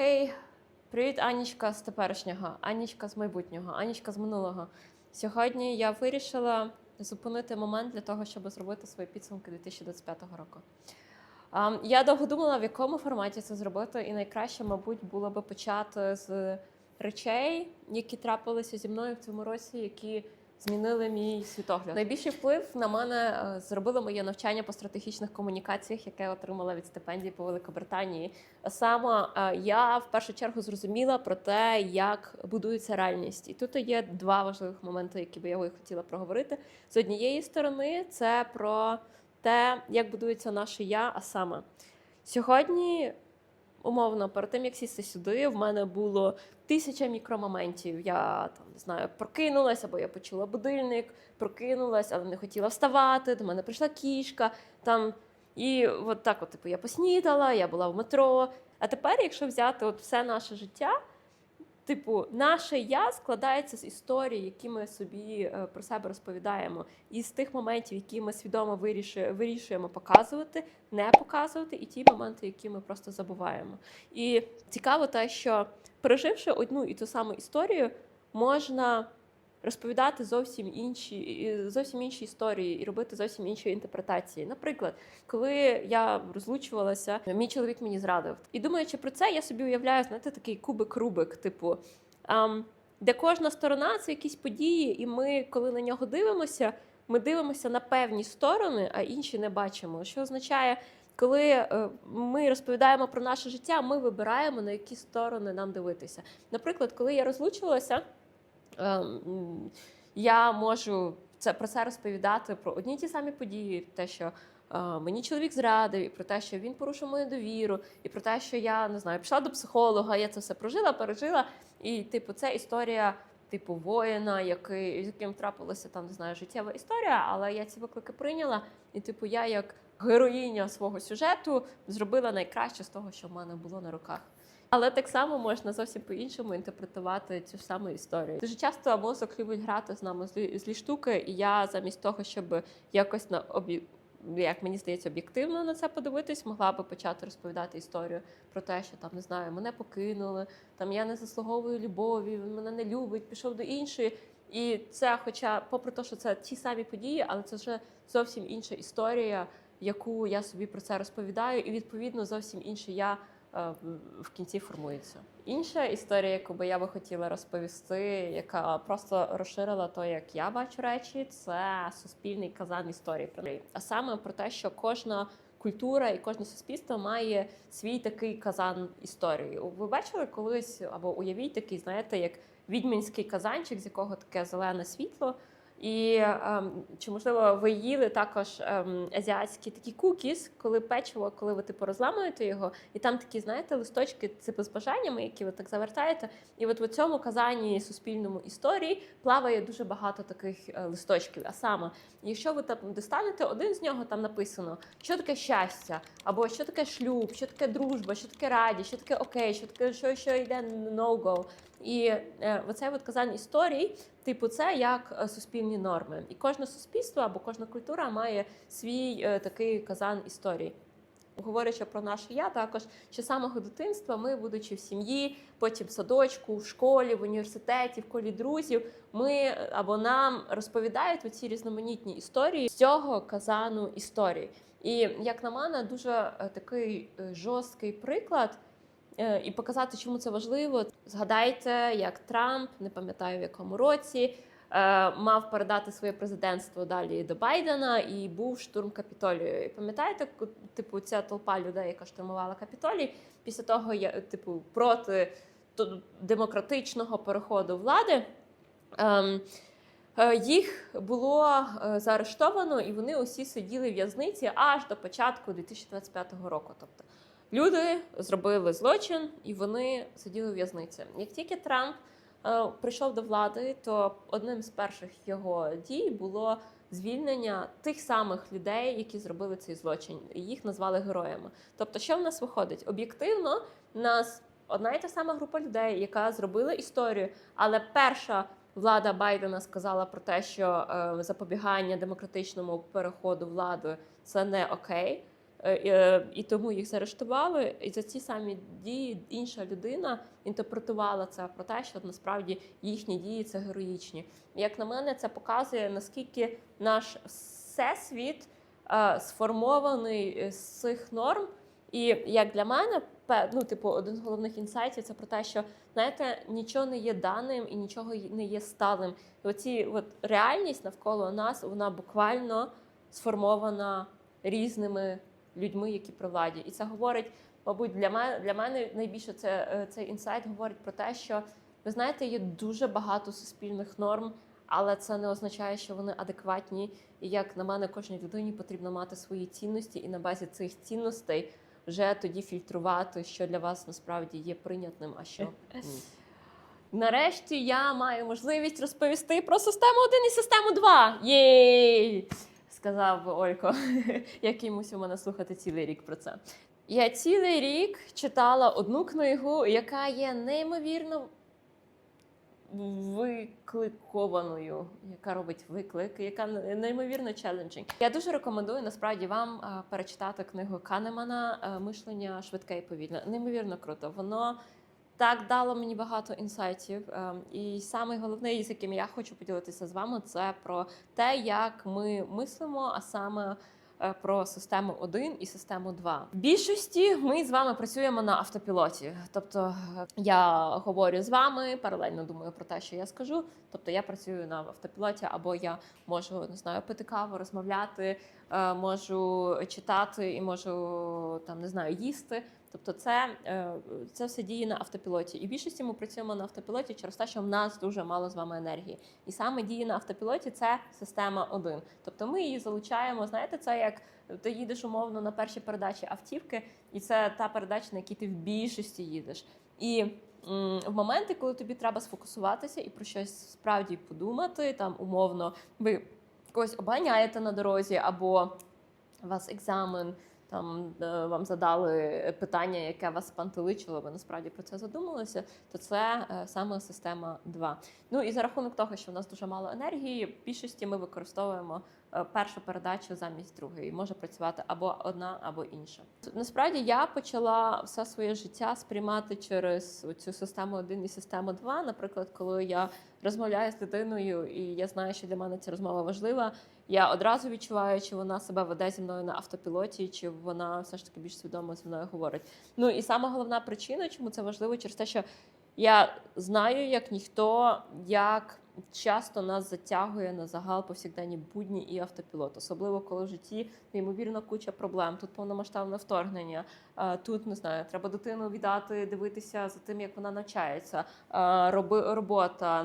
Хей, привіт, Анічка з теперішнього, Анічка з майбутнього, Анічка з минулого. Сьогодні я вирішила зупинити момент для того, щоб зробити свої підсумки 2025 року. Я довго думала, в якому форматі це зробити, і найкраще, мабуть, було би почати з речей, які трапилися зі мною в цьому році, які змінили мій світогляд. Найбільший вплив на мене е, зробило моє навчання по стратегічних комунікаціях, яке отримала від стипендії по Великобританії. Саме е, я в першу чергу зрозуміла про те, як будується реальність. І тут є два важливих моменти, які би я хотіла проговорити. З однієї сторони, це про те, як будується наше я, а саме сьогодні. Умовно, перед тим як сісти сюди, в мене було тисяча мікромоментів. Я там не знаю, прокинулася, або я почула будильник, прокинулась, але не хотіла вставати. До мене прийшла кішка. Там і от так, от, типу, я поснідала, я була в метро. А тепер, якщо взяти от все наше життя, типу, наше я складається з історії, які ми собі е, про себе розповідаємо, і з тих моментів, які ми свідомо вирішує- вирішуємо показувати, не показувати, і ті моменти, які ми просто забуваємо. І цікаво те, що переживши одну і ту саму історію, можна розповідати зовсім інші, зовсім інші історії і робити зовсім інші інтерпретації. Наприклад, коли я розлучувалася, мій чоловік мені зрадив. І думаючи про це, я собі уявляю, знаєте, такий кубик-рубик, типу. ам, де кожна сторона це якісь події, і ми, коли на нього дивимося, ми дивимося на певні сторони, а інші не бачимо. Що означає, коли е, ми розповідаємо про наше життя, ми вибираємо на які сторони нам дивитися. Наприклад, коли я розлучилася, ем, я можу це про це розповідати про одні ті самі події, те, що. е, Мені чоловік зрадив, і про те, що він порушив мою довіру, і про те, що я не знаю, пішла до психолога, я це все прожила, пережила. І, типу, це історія, типу, воїна, який, з яким трапилася там, не знаю, життєва історія, але я ці виклики прийняла. І, типу, я як героїня свого сюжету зробила найкраще з того, що в мене було на руках. Але так само можна зовсім по-іншому інтерпретувати цю саму історію. Дуже часто мозок любить грати з нами злі, злі штуки, і я замість того, щоб якось на обі... як мені здається, об'єктивно на це подивитись, могла би почати розповідати історію про те, що там не знаю, мене покинули, там я не заслуговую любові, він мене не любить, пішов до іншої. І це, хоча, попри те, що це ті самі події, але це вже зовсім інша історія, яку я собі про це розповідаю, і відповідно зовсім інше я в кінці формується. Інша історія, яку би я би хотіла розповісти, яка просто розширила то, як я бачу речі, це суспільний казан історії про неї. А саме про те, що кожна культура і кожне суспільство має свій такий казан історії. Ви бачили колись або уявіть такий, знаєте, як відьмінський казанчик, з якого таке зелене світло. І ем, чи можливо ви їли також ем, азіатські такі кукіс, коли печиво, коли ви типу розламуєте його, і там такі, знаєте, листочки типу з бажаннями, які ви так завертаєте. І от в цьому казанні суспільному історії плаває дуже багато таких е, листочків. А саме, якщо ви там достанете один з нього, там написано, що таке щастя, або що таке шлюб, що таке дружба, що таке радість, що таке окей, що таке, що, що йде no-go. І е, оцей от казан історій, типу, це як е, суспільні норми. І кожне суспільство або кожна культура має свій е, такий казан історій. Говорячи про наше я, також що з самого дитинства ми, будучи в сім'ї, потім в садочку, в школі, в університеті, в колі друзів, ми або нам розповідають оці різноманітні історії з цього казану історій. І як на мене, дуже такий жорсткий приклад. Е, І показати, чому це важливо. Згадайте, як Трамп, не пам'ятаю в якому році, е, мав передати своє президентство далі до Байдена, і був штурм Капітолію. І пам'ятаєте, типу, ця толпа людей, яка штурмувала Капітолій, після того я типу проти демократичного переходу влади. Ем, е, Їх було заарештовано, і вони усі сиділи в в'язниці аж до початку 2025 року. Тобто люди зробили злочин і вони сиділи в в'язниці. Як тільки Трамп е, прийшов до влади, то одним з перших його дій було звільнення тих самих людей, які зробили цей злочин. Їх назвали героями. Тобто, що в нас виходить? Об'єктивно, нас одна і та сама група людей, яка зробила історію, але перша. Влада Байдена сказала про те, що е, запобігання демократичному переходу влади це не окей. Е, е, і тому їх заарештували. І за ці самі дії інша людина інтерпретувала це про те, що насправді їхні дії це героїчні. Як на мене, це показує наскільки наш всесвіт е, сформований з цих норм. І як для мене, ну, типу, один з головних інсайтів це про те, що знаєте, нічого не є даним і нічого не є сталим. І оці от реальність навколо нас, вона буквально сформована різними людьми, які при владі. І це говорить, мабуть, для мене для мене найбільше це е, цей інсайт говорить про те, що ви знаєте, є дуже багато суспільних норм, але це не означає, що вони адекватні. І як на мене, кожній людині потрібно мати свої цінності, і на базі цих цінностей вже тоді фільтрувати, що для вас насправді є прийнятним, а що ні. Нарешті я маю можливість розповісти про систему 1 і систему 2. Єй! Сказав Олько, який мусив мене слухати цілий рік про це. Я цілий рік читала одну книгу, яка є неймовірно викликованою, яка робить виклик, яка неймовірно челенджинг. Я дуже рекомендую насправді вам перечитати книгу Канемана Мишлення швидке і повільне. Неймовірно круто. Воно так дало мені багато інсайтів. Е, І саме головне, з яким я хочу поділитися з вами, це про те, як ми мислимо, а саме е, про систему 1 і систему 2. В більшості ми з вами працюємо на автопілоті. Тобто е, я говорю з вами, паралельно думаю про те, що я скажу. Тобто я працюю на автопілоті, або я можу не знаю, пити каву, розмовляти, е, можу читати і можу там не знаю їсти. Тобто, це, е, це все діє на автопілоті. І в більшості ми працюємо на автопілоті через те, що в нас дуже мало з вами енергії. І саме діє на автопілоті це система 1. Тобто ми її залучаємо. Знаєте, це як ти їдеш умовно на першій передачі автівки, і це та передача, на якій ти в більшості їдеш. І в моменти, коли тобі треба сфокусуватися і про щось справді подумати, там умовно ви когось обганяєте на дорозі, або у вас екзамен, там е, вам задали питання, яке вас спантеличило, ви насправді про це задумалися, то це е, саме система 2. Ну і за рахунок того, що в нас дуже мало енергії, в більшості ми використовуємо е, першу передачу замість другої. Може працювати або одна, або інша. Насправді я почала все своє життя сприймати через цю систему 1 і систему 2. Наприклад, коли я розмовляю з дитиною, і я знаю, що для мене ця розмова важлива. Я одразу відчуваю, чи вона себе веде зі мною на автопілоті, чи вона все ж таки більш свідомо зі мною говорить. Ну і сама головна причина, чому це важливо, через те, що я знаю, як ніхто, як часто нас затягує на загал повсякденні будні і автопілот, особливо коли в житті неймовірна куча проблем. Тут повномасштабне вторгнення. Тут не знаю, треба дитину віддати, дивитися за тим, як вона навчається, роби робота,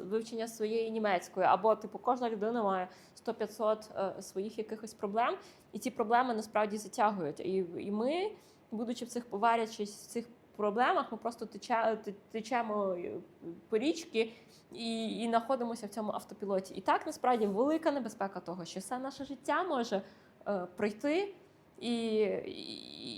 е, вивчення своєї німецької, або типу кожна людина має 100-500 е, своїх якихось проблем, і ці проблеми насправді затягують. І, і ми, будучи в цих поварячись в цих проблемах, ми просто тече- течемо е, по річки і, і знаходимося в цьому автопілоті. І так насправді велика небезпека того, що все наше життя може е, пройти. І,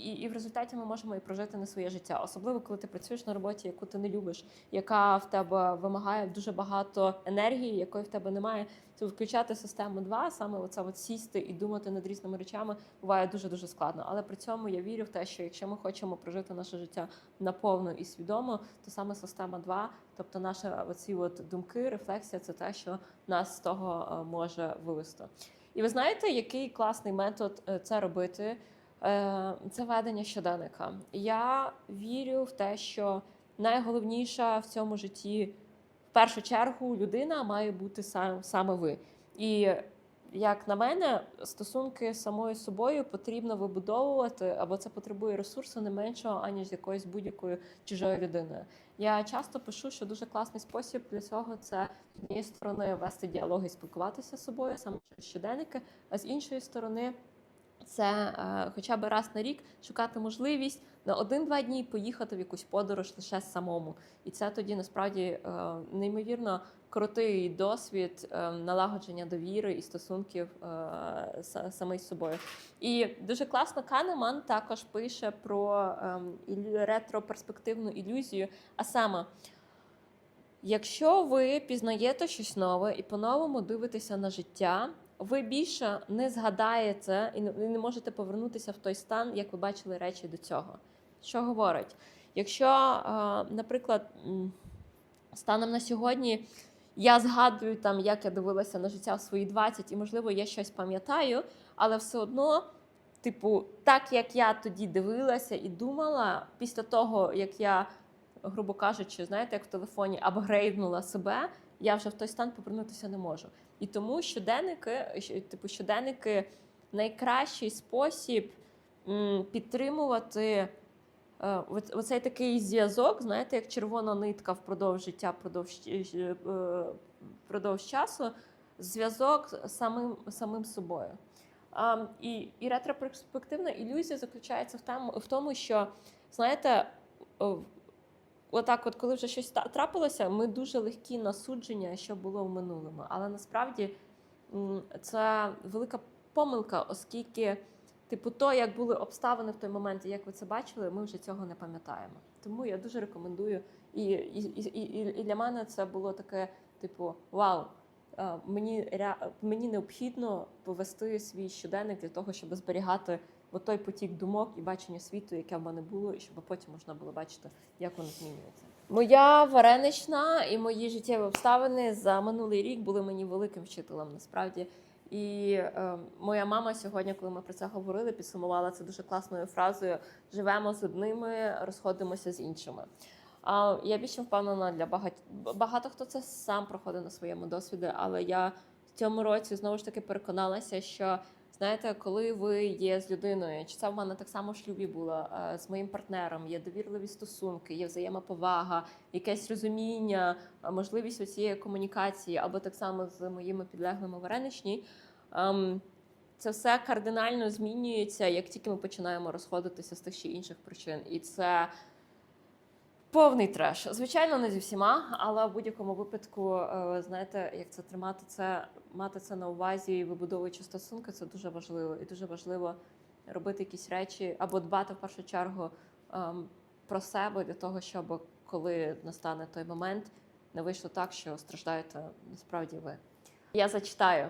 і, і в результаті ми можемо і прожити не своє життя, особливо коли ти працюєш на роботі, яку ти не любиш, яка в тебе вимагає дуже багато енергії, якої в тебе немає. То включати систему 2, саме оце от сісти і думати над різними речами, буває дуже дуже складно. Але при цьому я вірю в те, що якщо ми хочемо прожити наше життя наповно і свідомо, то саме система 2, тобто наші оці от думки, рефлексія, це те, що нас з того е, може вивести. І ви знаєте, який класний метод е, це робити? Е, Це ведення щоденника. Я вірю в те, що найголовніша в цьому житті в першу чергу людина має бути сам, саме ви. І як на мене, стосунки з самою собою потрібно вибудовувати, або це потребує ресурсу не меншого, аніж з якоюсь будь-якою чужою людиною. Я часто пишу, що дуже класний спосіб для цього це з однієї сторони вести діалоги спілкуватися з собою, саме через щоденники, а з іншої сторони. Це е, хоча б раз на рік шукати можливість на один-два дні поїхати в якусь подорож лише самому. І це тоді насправді е, неймовірно крутий досвід е, налагодження довіри і стосунків е, саме з собою. І дуже класно Канеман також пише про ретроперспективну ілюзію. А саме, якщо ви пізнаєте щось нове і по-новому дивитеся на життя, ви більше не згадаєте і не можете повернутися в той стан, як ви бачили речі до цього. Що говорить? Якщо, е, наприклад, станом на сьогодні я згадую там, як я дивилася на життя в свої 20, і можливо я щось пам'ятаю, але все одно, типу, так як я тоді дивилася і думала, після того, як я, грубо кажучи, знаєте, як в телефоні апгрейднула себе, я вже в той стан повернутися не можу. І тому щоденники, типу, щоденники найкращий спосіб підтримувати. Е, оц- Оцей такий зв'язок, знаєте, як червона нитка впродовж життя, впродовж, е, е, впродовж часу, зв'язок з самим, самим собою. І, і ретроперспективна ілюзія заключається в тому, в тому, що, знаєте, отак, от коли вже щось трапилося, ми дуже легкі на судження, що було в минулому. Але насправді це велика помилка, оскільки. Типу, то, як були обставини в той момент, і як ви це бачили, ми вже цього не пам'ятаємо. Тому я дуже рекомендую. І, і, і, і, для мене це було таке: типу, вау, е, мені, мені необхідно повести свій щоденник для того, щоб зберігати той потік думок і бачення світу, яке в мене було, і щоб потім можна було бачити, як воно змінюється. Моя варенична і мої життєві обставини за минулий рік були мені великим вчителем. Насправді. І е, моя мама сьогодні, коли ми про це говорили, підсумувала це дуже класною фразою: живемо з одними, розходимося з іншими. А я більше впевнена для багать... багато хто це сам проходить на своєму досвіді, але я в цьому році знову ж таки переконалася, що знаєте, коли ви є з людиною, чи це в мене так само в шлюбі було е, з моїм партнером, є довірливі стосунки, є взаємоповага, якесь розуміння, можливість цієї комунікації, або так само з моїми підлеглими вареничні. Ем, це все кардинально змінюється, як тільки ми починаємо розходитися з тих чи інших причин. І це повний треш. Звичайно, не зі всіма, але в будь-якому випадку, е, знаєте, як це тримати це, мати це на увазі вибудовуючи стосунки, це дуже важливо. І дуже важливо робити якісь речі або дбати в першу чергу ем, про себе для того, щоб коли настане той момент, не вийшло так, що страждаєте насправді ви. Я зачитаю.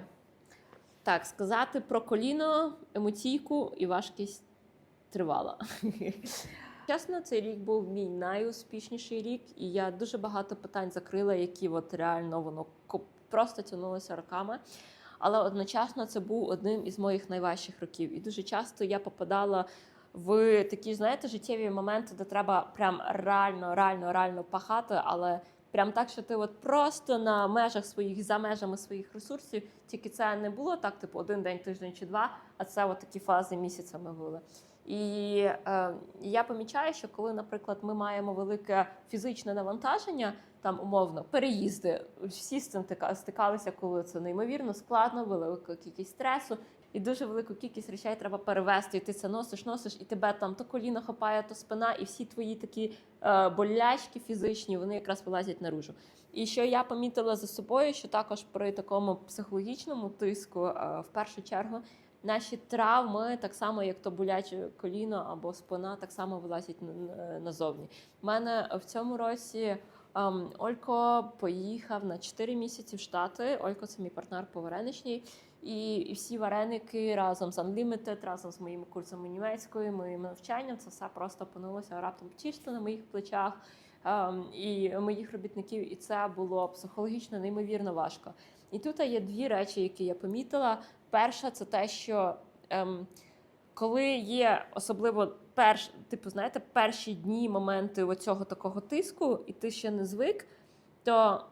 Так, сказати про коліно, емоційку і важкість тривала. Чесно, цей рік був мій найуспішніший рік, і я дуже багато питань закрила, які от реально воно просто тягнулося роками. Але одночасно це був одним із моїх найважчих років. І дуже часто я попадала в такі, знаєте, життєві моменти, де треба прям реально, реально, реально пахати, але прям так, що ти от просто на межах своїх, за межами своїх ресурсів, тільки це не було так, типу, один день, тиждень чи два, а це от такі фази місяцями були. І е, я помічаю, що коли, наприклад, ми маємо велике фізичне навантаження, там умовно переїзди, всі з цим стикалися, коли це неймовірно складно, велика кількість стресу. І дуже велику кількість речей треба перевести, і ти це носиш, носиш, і тебе там то коліно хапає, то спина, і всі твої такі е, болячки фізичні, вони якраз вилазять наружу. І що я помітила за собою, що також при такому психологічному тиску, е, в першу чергу, наші травми, так само як то боляче коліно або спина, так само вилазять назовні. У мене в цьому році ем, Олько поїхав на 4 місяці в Штати. Олько це мій партнер по вареничній. І, і всі вареники разом з Unlimited, разом з моїми курсами німецької, моїм навчанням, це все просто опинилося раптом чисто на моїх плечах ем, і моїх робітників. І це було психологічно неймовірно важко. І тут є дві речі, які я помітила. Перша це те, що ем, коли є особливо перш, типу, знаєте, перші дні, моменти оцього такого тиску, і ти ще не звик, то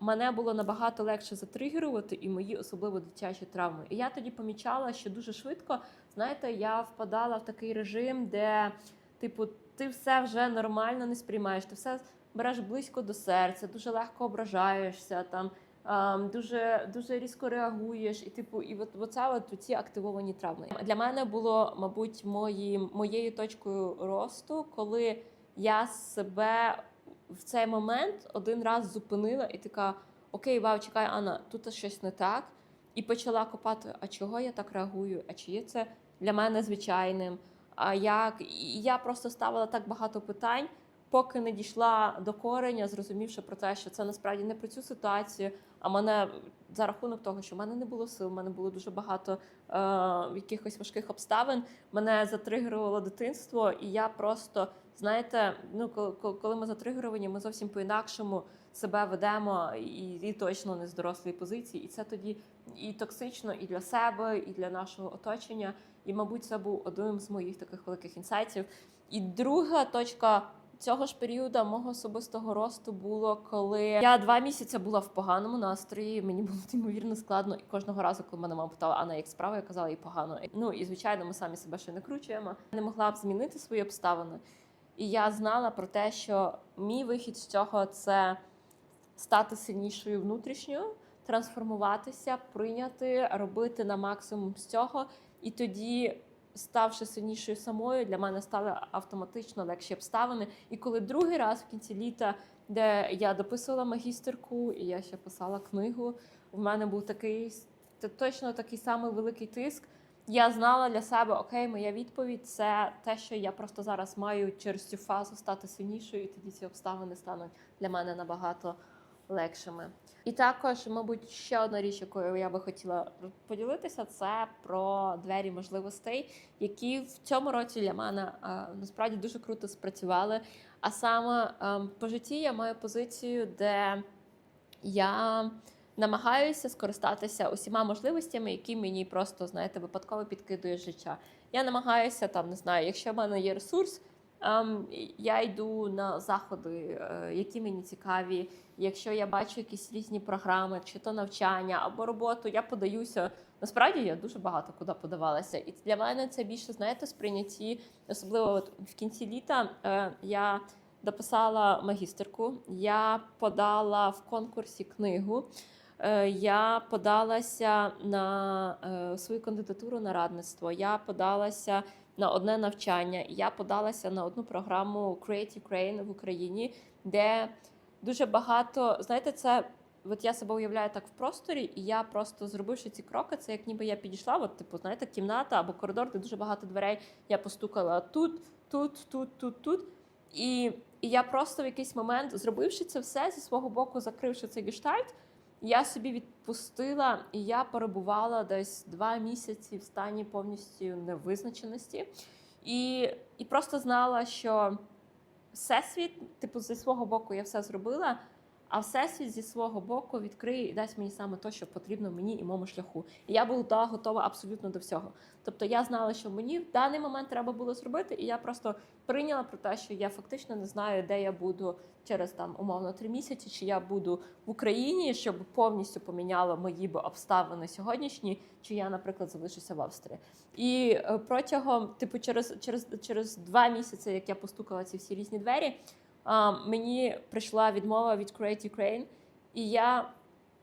мене було набагато легше затригерувати і мої особливо дитячі травми. І я тоді помічала, що дуже швидко, знаєте, я впадала в такий режим, де, типу, ти все вже нормально не сприймаєш, ти все береш близько до серця, дуже легко ображаєшся там. Ем, Дуже дуже різко реагуєш, і типу, і от оце от ці активовані травми. Для мене було, мабуть, мої, моєю точкою росту, коли я себе в цей момент один раз зупинила і така: Окей, вау, чекай, Анна, тут щось не так. І почала копати, а чого я так реагую? А чи є це для мене звичайним? А як? І я просто ставила так багато питань, поки не дійшла до кореня, зрозумівши про те, що це насправді не про цю ситуацію, А мене за рахунок того, що в мене не було сил, в мене було дуже багато е, якихось важких обставин. Мене затригерувало дитинство, і я просто знаєте, ну коли, ми затригеровані, ми зовсім по-інакшому себе ведемо і, і точно не з дорослої позиції. І це тоді і токсично, і для себе, і для нашого оточення. І, мабуть, це був один з моїх таких великих інсайтів. І друга точка цього ж періоду мого особистого росту було, коли я два місяці була в поганому настрої. Мені було неймовірно складно. І кожного разу, коли мене мама питала, Анна, як справа, я казала їй погано. Ну і звичайно, ми самі себе ще не кручуємо. Не могла б змінити свої обставини. І я знала про те, що мій вихід з цього це стати сильнішою внутрішньо, трансформуватися, прийняти, робити на максимум з цього. І тоді, ставши сильнішою самою, для мене стали автоматично легші обставини. І коли другий раз в кінці літа, де я дописувала магістерку, і я ще писала книгу, в мене був такий точно такий самий великий тиск. Я знала для себе, окей, моя відповідь це те, що я просто зараз маю через цю фазу стати сильнішою, і тоді ці обставини стануть для мене набагато легшими. І також, мабуть, ще одна річ, якою я би хотіла поділитися, це про двері можливостей, які в цьому році для мене е, насправді дуже круто спрацювали. А саме е, по житті я маю позицію, де я намагаюся скористатися усіма можливостями, які мені просто знаєте випадково підкидує життя. Я намагаюся там, не знаю, якщо в мене є ресурс. Ем, я йду на заходи, е, які мені цікаві. Якщо я бачу якісь різні програми, чи то навчання або роботу, я подаюся. Насправді я дуже багато куди подавалася. І для мене це більше, знаєте, сприйняті, особливо от в кінці літа е, я дописала магістерку, я подала в конкурсі книгу. Е, Я подалася на свою кандидатуру на радництво. Я подалася на одне навчання. І Я подалася на одну програму Create Ukraine в Україні, де дуже багато, знаєте, це. От я себе уявляю так в просторі, і я просто зробивши ці кроки, це як ніби я підійшла, от, типу, знаєте, кімната або коридор, де дуже багато дверей. Я постукала тут, тут, тут, тут, тут. І, і я просто в якийсь момент, зробивши це все зі свого боку, закривши цей гештальт, я собі відпустила, і я перебувала десь два місяці в стані повністю невизначеності. І, і просто знала, що всесвіт, типу, зі свого боку я все зробила, а всесвіт зі свого боку відкриє і дасть мені саме те, що потрібно мені і моєму шляху. І я була готова абсолютно до всього. Тобто я знала, що мені в даний момент треба було зробити, і я просто прийняла про те, що я фактично не знаю, де я буду через там умовно три місяці, чи я буду в Україні, щоб повністю поміняло мої би обставини сьогоднішні, чи я, наприклад, залишуся в Австрії. І е, протягом, типу, через, через, через два місяці, як я постукала ці всі різні двері, мені прийшла відмова від Create Ukraine, і я.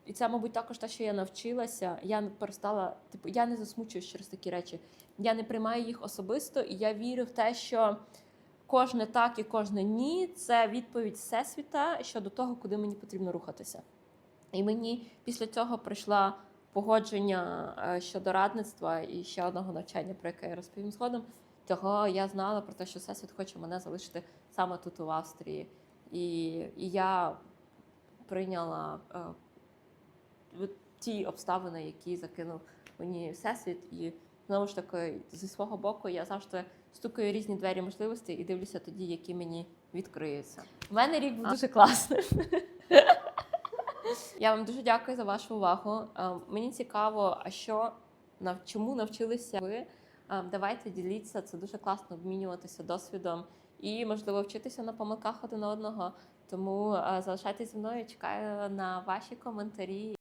І це, мабуть, також те, що я навчилася. Я перестала, типу, я не засмучуюсь через такі речі. Я не приймаю їх особисто, і я вірю в те, що кожне так і кожне ні це відповідь всесвіта щодо того, куди мені потрібно рухатися. І мені після цього прийшла погодження е, щодо радництва і ще одного навчання, про яке я розповім згодом. Того я знала про те, що всесвіт хоче мене залишити саме тут, у Австрії. І, і я прийняла е, ті обставини, які закинув мені всесвіт. І знову ж таки, зі свого боку, я завжди стукаю різні двері можливостей і дивлюся тоді, які мені відкриються. У мене рік був дуже класним. Я вам дуже дякую за вашу увагу. Е, Мені цікаво, а що чому навчилися ви? Е, Давайте діліться, це дуже класно обмінюватися досвідом і, можливо, вчитися на помилках один одного. Тому залишайтесь зі мною, чекаю на ваші коментарі.